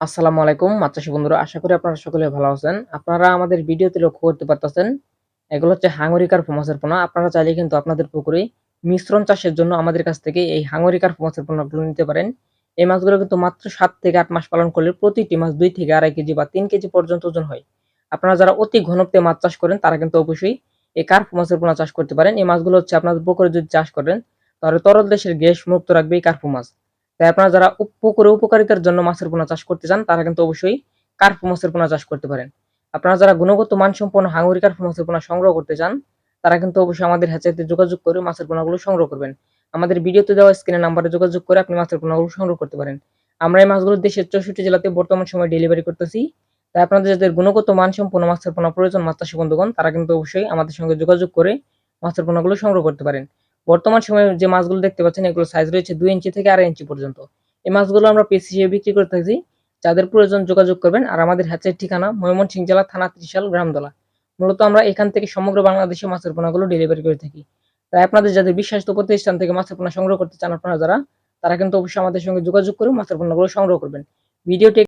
আসসালামু আলাইকুম মাত্রাসী বন্ধুরা, আশা করি আপনারা সকলে ভালো আছেন। আপনারা আমাদের ভিডিওতে লক্ষ্য করতে পারতেছেন, এগুলো হচ্ছে হাঙ্গরিকার ফোমাসের পোনা। আপনারা চাইলে কিন্তু আপনাদের পুকুরে মিশ্রণ চাষের জন্য আমাদের কাছ থেকে এই হাঙ্গরিকার ফোমাসের পোনাগুলো নিতে পারেন। এই মাছগুলো কিন্তু মাত্র সাত থেকে আট মাস পালন করলে প্রতিটি মাছ দুই থেকে আড়াই কেজি বা তিন কেজি পর্যন্ত ওজন হয়। আপনারা যারা অতি ঘনত্বে মাছ চাষ করেন, তারা কিন্তু অবশ্যই এই কার্প মাছের পোনা চাষ করতে পারেন। এই মাছগুলো হচ্ছে আপনাদের পুকুরে যদি চাষ করেন, তাহলে তরল দেশের গ্যাস মুক্ত রাখবে এই কার্প মাছ। তাই আপনারা যারা পুকুরে উপকারিতার জন্য মাছের পোনা চাষ করতে চান, তারা কিন্তু অবশ্যই কার্প মাছের পোনা চাষ করতে পারেন। আপনারা যারা গুণগত মানসম্পন্ন হাঙ্গরি কার্প মাছের পোনা সংগ্রহ করতে চান, তারা কিন্তু অবশ্যই আমাদের হ্যাচারিতে যোগাযোগ করে মাছের পোনাগুলো সংগ্রহ করবেন। আমাদের ভিডিওতে দেওয়া স্ক্রিনের নাম্বারে যোগাযোগ করে আপনি মাছের পোনাগুলো সংগ্রহ করতে পারেন। আমরা এই মাছগুলো দেশের চৌষট্টি জেলাতে বর্তমান সময় ডেলিভারি করতেছি। তাই আপনাদের যাদের গুণগত মানসম্পন্ন মাছের পোনা প্রয়োজন, মাছ চাষী বন্ধুগণ, তারা কিন্তু অবশ্যই আমাদের সঙ্গে যোগাযোগ করে মাছের পোনাগুলো সংগ্রহ করতে পারেন। বর্তমান সময়ে যে মাছগুলো দেখতে পাচ্ছেন এগুলো সাইজ রয়েছে দুই ইঞ্চি থেকে আড়াই ইঞ্চি পর্যন্ত। এই মাছগুলো আমরা পিস হিসেবে বিক্রি করে থাকি। যাদের প্রয়োজন যোগাযোগ করবেন, আর আমাদের হ্যাচের ঠিকানা ময়মনসিংহ জেলা থানা ত্রিশাল, গ্রামদলা। মূলত আমরা এখান থেকে সমগ্র বাংলাদেশে মাছের পোনাগুলো ডেলিভারি করে থাকি। তাই আপনাদের যাদের বিশ্বাসিত প্রতিষ্ঠান থেকে মাছের পোনা সংগ্রহ করতে চান আপনারা যারা, তারা কিন্তু অবশ্যই আমাদের সঙ্গে যোগাযোগ করে মাছের পোনাগুলো সংগ্রহ করবেন। ভিডিওটি